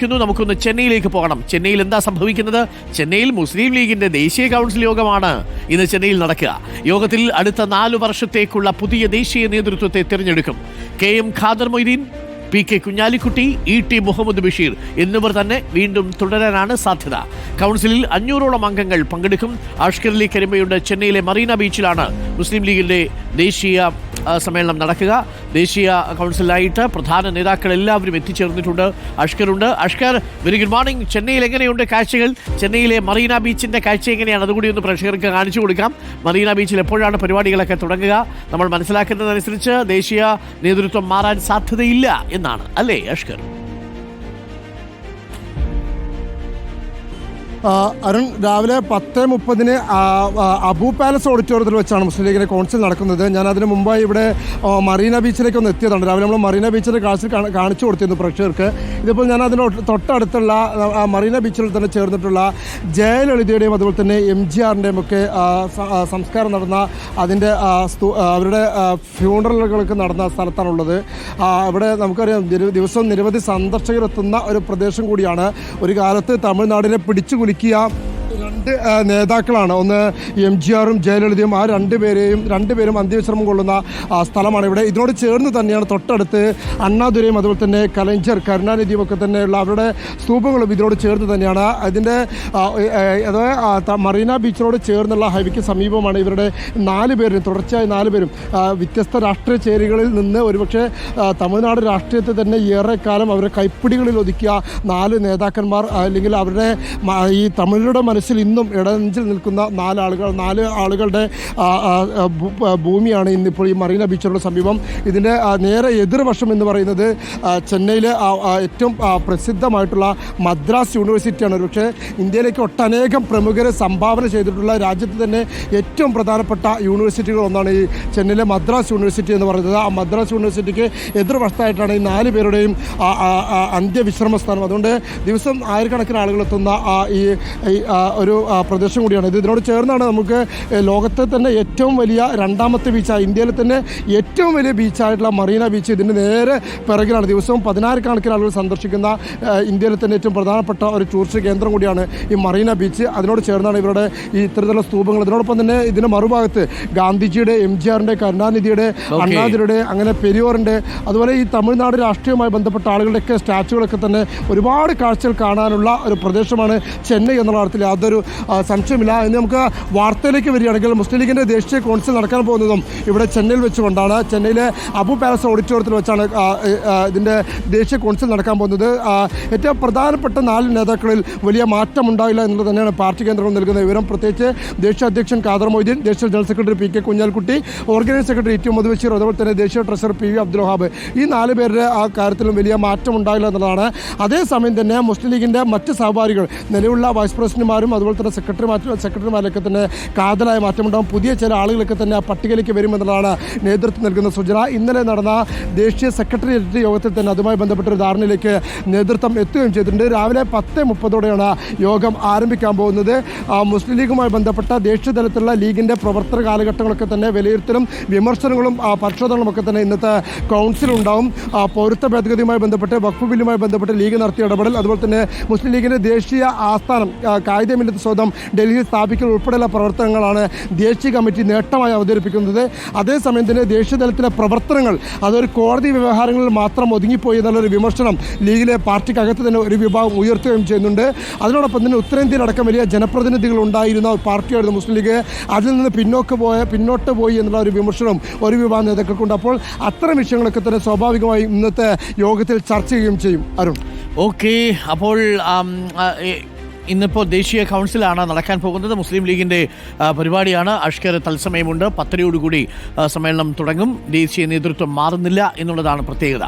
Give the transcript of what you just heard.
ക്കുന്നു. നമുക്കൊന്ന് ചെന്നൈയിലേക്ക് പോകണം. ചെന്നൈയിൽ എന്താ സംഭവിക്കുന്നത്? ചെന്നൈയിൽ മുസ്ലിം ലീഗിന്റെ ദേശീയ കൗൺസിൽ യോഗമാണ് ഇന്ന് ചെന്നൈയിൽ നടക്കുക. യോഗത്തിൽ അടുത്ത നാല് വർഷത്തേക്കുള്ള പുതിയ ദേശീയ നേതൃത്വത്തെ തിരഞ്ഞെടുക്കും. K M Khader Moideen P K Kunhalikutty E T Muhammad Basheer എന്നിവർ തന്നെ വീണ്ടും തുടരാനാണ് സാധ്യത. കൗൺസിലിൽ അഞ്ഞൂറോളം അംഗങ്ങൾ പങ്കെടുക്കും. ആഷ്കർ അലി കരിമയുടെ ചെന്നൈയിലെ മറീന ബീച്ചിലാണ് മുസ്ലിം ലീഗിന്റെ ദേശീയ സമ്മേളനം നടക്കുക. ദേശീയ കൗൺസിലായിട്ട് പ്രധാന നേതാക്കൾ എല്ലാവരും എത്തിച്ചേർന്നിട്ടുണ്ട്. അഷ്കറുണ്ട് അഷ്കർ വെരി ഗുഡ് മോർണിംഗ് ചെന്നൈയിൽ എങ്ങനെയുണ്ട് കാഴ്ചകൾ? ചെന്നൈയിലെ മറീന ബീച്ചിന്റെ കാഴ്ച എങ്ങനെയാണ്? അതുകൂടി ഒന്ന് പ്രേക്ഷകർക്ക് കാണിച്ചു കൊടുക്കാം. മറീന ബീച്ചിൽ എപ്പോഴാണ് പരിപാടികളൊക്കെ തുടങ്ങുക? നമ്മൾ മനസ്സിലാക്കുന്നതനുസരിച്ച് ദേശീയ നേതൃത്വം മാറാൻ സാധ്യതയില്ല എന്നാണ്. അല്ലേ അഷ്കർ? അരുൺ രാവിലെ പത്ത് മുപ്പതിന് അബു പാലസ് ഓഡിറ്റോറിയത്തിൽ വെച്ചാണ് മുസ്ലിം ലീഗിന്റെ കൗൺസിൽ നടക്കുന്നത്. ഞാൻ അതിന് മുമ്പായി ഇവിടെ മറീന ബീച്ചിലേക്ക് ഒന്ന് എത്തിയതാണ്. രാവിലെ നമ്മൾ മറീന ബീച്ചിന്റെ കാഴ്ച കാണിച്ചു കൊടുത്തിരുന്നു പ്രേക്ഷകർക്ക്. ഇതിപ്പോൾ ഞാൻ അതിന് തൊട്ടടുത്തുള്ള മറീന ബീച്ചിൽ തന്നെ ചേർന്നിട്ടുള്ള ജയലളിതയുടെയും അതുപോലെ തന്നെ എം ജി ആറിന്റെയും ഒക്കെ സംസ്കാരം നടന്ന അതിന്റെ അവരുടെ ഫ്യൂണറലുകൾക്ക് നടന്ന സ്ഥലത്താണുള്ളത് ഇവിടെ നമുക്കറിയാം ദിവസം ദിവസവും നിരവധി സന്ദർശകരെത്തുന്ന ഒരു പ്രദേശം കൂടിയാണ്. ഒരു കാലത്ത് തമിഴ്നാടിനെ പിടിച്ചു किया രണ്ട് നേതാക്കളാണ്. ഒന്ന് എം ജി ആറും ജയലളിതയും ആ രണ്ടുപേരെയും രണ്ടുപേരും അന്ത്യവിശ്രമം കൊള്ളുന്ന സ്ഥലമാണ് ഇവിടെ. ഇതിനോട് ചേർന്ന് തന്നെയാണ് തൊട്ടടുത്ത് അണ്ണാദുരയും അതുപോലെ തന്നെ കലഞ്ചർ കരുണാനിധിയും ഒക്കെ തന്നെയുള്ള അവരുടെ സ്തൂപങ്ങളും ഇതിനോട് ചേർന്ന് തന്നെയാണ്. അതിന്റെ അതായത് മറീന ബീച്ചിനോട് ചേർന്നുള്ള ഹൈവേക്ക് സമീപമാണ് ഇവരുടെ നാല് പേരും. തുടർച്ചയായി നാല് പേരും. വ്യത്യസ്ത രാഷ്ട്രീയ ചേരികളിൽ നിന്ന് ഒരുപക്ഷെ തമിഴ്നാട് രാഷ്ട്രീയത്തെ തന്നെ ഏറെക്കാലം അവരുടെ കൈപ്പിടികളിൽ ഒതുക്കിയ നാല് നേതാക്കന്മാർ അല്ലെങ്കിൽ അവരുടെ ഈ തമിഴരുടെ മനസ്സിൽ ഇന്നും ഇടനെഞ്ചിൽ നിൽക്കുന്ന നാലാളുകൾ നാല് ആളുകളുടെ ഭൂമിയാണ് ഇന്നിപ്പോൾ ഈ മറീന ബീച്ചിനോട് സമീപം. ഇതിന്റെ നേരെ എതിർവശം എന്ന് പറയുന്നത് ചെന്നൈയിലെ ഏറ്റവും പ്രസിദ്ധമായിട്ടുള്ള മദ്രാസ് യൂണിവേഴ്സിറ്റിയാണ്. ഒരുപക്ഷെ ഇന്ത്യയിലേക്ക് ഒട്ടനേകം പ്രമുഖരെ സംഭാവന ചെയ്തിട്ടുള്ള രാജ്യത്ത് തന്നെ ഏറ്റവും പ്രധാനപ്പെട്ട യൂണിവേഴ്സിറ്റികളൊന്നാണ് ഈ ചെന്നൈയിലെ മദ്രാസ് യൂണിവേഴ്സിറ്റി എന്ന് പറയുന്നത്. ആ മദ്രാസ് യൂണിവേഴ്സിറ്റിക്ക് എതിർവശത്തായിട്ടാണ് ഈ നാല് പേരുടെയും അന്ത്യവിശ്രമ സ്ഥാനം. അതുകൊണ്ട് ദിവസം ആയിരക്കണക്കിന് ആളുകൾ എത്തുന്ന ഈ ഒരു പ്രദേശം കൂടിയാണ്. ഇത് ഇതിനോട് ചേർന്നാണ് നമുക്ക് ലോകത്തെ തന്നെ ഏറ്റവും വലിയ രണ്ടാമത്തെ ബീച്ചാണ് ഇന്ത്യയിലെ തന്നെ ഏറ്റവും വലിയ ബീച്ചായിട്ടുള്ള മറീന ബീച്ച് ഇതിന്റെ നേരെ പിറകിലാണ്. ദിവസവും പതിനായിരക്കണക്കിന് ആളുകൾ സന്ദർശിക്കുന്ന ഇന്ത്യയിലെ തന്നെ ഏറ്റവും പ്രധാനപ്പെട്ട ഒരു ടൂറിസ്റ്റ് കേന്ദ്രം കൂടിയാണ് ഈ മറീന ബീച്ച് അതിനോട് ചേർന്നാണ് ഇവരുടെ ഈ ഇത്തരത്തിലുള്ള സ്തൂപങ്ങൾ. ഇതിനോടൊപ്പം തന്നെ ഇതിന്റെ മറുഭാഗത്ത് ഗാന്ധിജിയുടെ എം ജി ആറിന്റെ കരുണാനിധിയുടെ അണ്ണാതിരുടെ അങ്ങനെ പെരിയോറിന്റെ അതുപോലെ ഈ തമിഴ്നാട് രാഷ്ട്രീയവുമായി ബന്ധപ്പെട്ട ആളുകളുടെയൊക്കെ സ്റ്റാച്ചുകളൊക്കെ തന്നെ ഒരുപാട് കാഴ്ചകൾ കാണാനുള്ള ഒരു പ്രദേശമാണ് ചെന്നൈ എന്നുള്ള അർത്ഥത്തിൽ യാതൊരു സംശയമില്ല ഇനി നമുക്ക് വാർത്തയിലേക്ക് വരികയാണെങ്കിൽ മുസ്ലിം ലീഗിന്റെ ദേശീയ കൗൺസിൽ നടക്കാൻ പോകുന്നതും ഇവിടെ ചെന്നൈയിൽ വെച്ചുകൊണ്ടാണ്. ചെന്നൈയിലെ അബു പാലസ് ഓഡിറ്റോറിയത്തിൽ വെച്ചാണ് ഇതിന്റെ ദേശീയ കൗൺസിൽ നടക്കാൻ പോകുന്നത്. ഏറ്റവും പ്രധാനപ്പെട്ട നാല് നേതാക്കളിൽ വലിയ മാറ്റം ഉണ്ടാവില്ല എന്നുള്ളത് തന്നെയാണ് പാർട്ടി കേന്ദ്രം നൽകുന്ന വിവരം. പ്രത്യേകിച്ച് ദേശീയ അധ്യക്ഷൻ കാദർ മൊയ്തീൻ ദേശീയ general secretary P K Kunhalikutty organise secretary T Muhammad Basheer അതുപോലെ തന്നെ ദേശീയ treasurer P V Abdul Wahab. ഈ നാല് പേരുടെ ആ കാര്യത്തിലും വലിയ മാറ്റം ഉണ്ടായില്ല എന്നുള്ളതാണ്. അതേസമയം തന്നെ മുസ്ലിം ലീഗിന്റെ മറ്റ് സഹപാഠികൾ നിലവിലുള്ള വൈസ് പ്രസിഡന്റുമാരും അതുപോലെ തന്നെ സെക്രട്ടറി സെക്രട്ടറിമാരിലൊക്കെ തന്നെ കാതലായ മാറ്റമുണ്ടാകും പുതിയ ചില ആളുകളൊക്കെ തന്നെ ആ പട്ടികയിലേക്ക് വരുമെന്നുള്ളതാണ് നേതൃത്വം നൽകുന്ന സൂചന. ഇന്നലെ നടന്ന ദേശീയ സെക്രട്ടേറിയറ്റ് യോഗത്തിൽ തന്നെ അതുമായി ബന്ധപ്പെട്ട ഒരു ധാരണയിലേക്ക് നേതൃത്വം എത്തുകയും ചെയ്തിട്ടുണ്ട്. രാവിലെ പത്ത് മുപ്പതോടെയാണ് യോഗം ആരംഭിക്കാൻ പോകുന്നത്. മുസ്ലിം ലീഗുമായി ബന്ധപ്പെട്ട ദേശീയ തലത്തിലുള്ള ലീഗിന്റെ പ്രവർത്തന കാലഘട്ടങ്ങളൊക്കെ തന്നെ വിലയിരുത്തലും വിമർശനങ്ങളും പരിശോധനകളും ഒക്കെ തന്നെ ഇന്നത്തെ കൗൺസിലുണ്ടാവും ആ, പൗരത്വ ഭേദഗതിയുമായി ബന്ധപ്പെട്ട് വഖഫ് ബില്ലുമായി ബന്ധപ്പെട്ട് ലീഗ് നടത്തിയ ഇടപെടൽ അതുപോലെ തന്നെ മുസ്ലിം ലീഗിന്റെ ദേശീയ ആസ്ഥാനം ആ, കായികമില്ലത്ത് സ്വന്തം ഡൽഹിയിൽ സ്ഥാപിക്കൽ ഉൾപ്പെടെയുള്ള പ്രവർത്തനങ്ങളാണ് ദേശീയ കമ്മിറ്റി നേട്ടമായി അവതരിപ്പിക്കുന്നത്. അതേസമയം തന്നെ ദേശീയ തലത്തിലെ പ്രവർത്തനങ്ങൾ അതൊരു കോടതി വ്യവഹാരങ്ങളിൽ മാത്രം ഒതുങ്ങിപ്പോയി എന്നുള്ളൊരു വിമർശനം ലീഗിലെ പാർട്ടിക്കകത്ത് തന്നെ ഒരു വിഭാഗം ഉയർത്തുകയും ചെയ്യുന്നുണ്ട്. അതിനോടൊപ്പം തന്നെ ഉത്തരേന്ത്യയിലടക്കം വലിയ ജനപ്രതിനിധികൾ ഉണ്ടായിരുന്ന പാർട്ടിയായിരുന്നു മുസ്ലിം ലീഗ്. അതിൽ നിന്ന് പിന്നോക്ക് പോയ പിന്നോട്ട് പോയി എന്നുള്ള ഒരു വിമർശനം ഒരു വിഭാഗം നേതാക്കൾക്കുണ്ട്. അപ്പോൾ അത്തരം വിഷയങ്ങളൊക്കെ തന്നെ സ്വാഭാവികമായി ഇന്നത്തെ യോഗത്തിൽ ചർച്ച ചെയ്യുകയും ചെയ്യും. അരുൺ. ഓക്കെ അപ്പോൾ ഇന്നിപ്പോൾ ദേശീയ കൗൺസിലാണ് നടക്കാൻ പോകുന്നത്. മുസ്ലിം ലീഗിന്റെ പരിപാടിയാണ്. അഷ്കർ തത്സമയമുണ്ട്. പത്തരയോടുകൂടി സമ്മേളനം തുടങ്ങും. ദേശീയ നേതൃത്വം മാറുന്നില്ല എന്നുള്ളതാണ് പ്രത്യേകത.